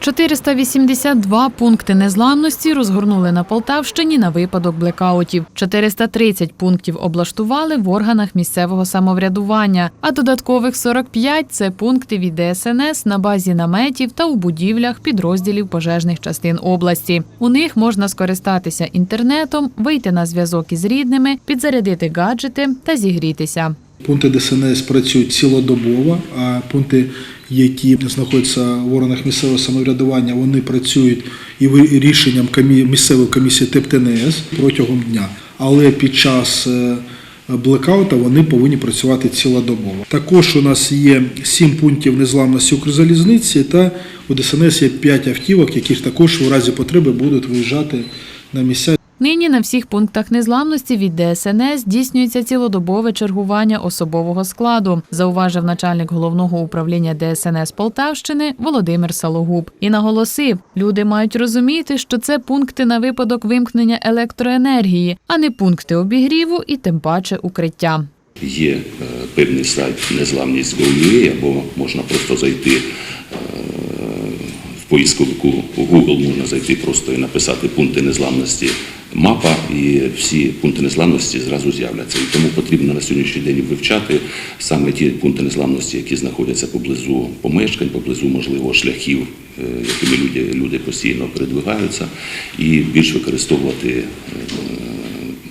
482 пункти незламності розгорнули на Полтавщині на випадок блекаутів. 430 пунктів облаштували в органах місцевого самоврядування, а додаткових 45 – це пункти від ДСНС на базі наметів та у будівлях підрозділів пожежних частин області. У них можна скористатися інтернетом, вийти на зв'язок із рідними, підзарядити гаджети та зігрітися. Пункти ДСНС працюють цілодобово, а пункти, які знаходяться в органах місцевого самоврядування, вони працюють і рішенням місцевої комісії ТЕП-ТНС протягом дня. Але під час е, блекаута вони повинні працювати цілодобово. Також у нас є сім пунктів незламності Укрзалізниці та у ДСНС є п'ять автівок, які також у разі потреби будуть виїжджати на місця Нині на всіх пунктах незламності від ДСНС здійснюється цілодобове чергування особового складу, зауважив начальник головного управління ДСНС Полтавщини Володимир Салогуб. І наголосив, люди мають розуміти, що це пункти на випадок вимкнення електроенергії, а не пункти обігріву і тим паче укриття. Є е, певний сайт незламність незламність.gov.ua або можна просто зайти е, в в Google, можна зайти просто і написати пункти незламності мапа, і всі пункти незламності зразу з'являться. І тому потрібно на сьогоднішній день вивчати саме ті пункти незламності, які знаходяться поблизу помешкань, поблизу можливо шляхів, е, якими люди, люди постійно передвигаються, і більш використовувати е,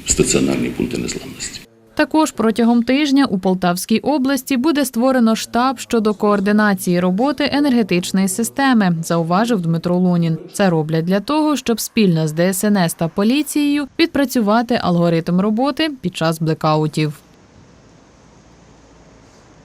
стаціонарні пункти незламності. Також протягом тижня у Полтавській області буде створено штаб щодо координації роботи енергетичної системи, зауважив Дмитро Лунін. Це роблять для того, щоб спільно з ДСНС та поліцією відпрацювати алгоритм роботи під час блекаутів.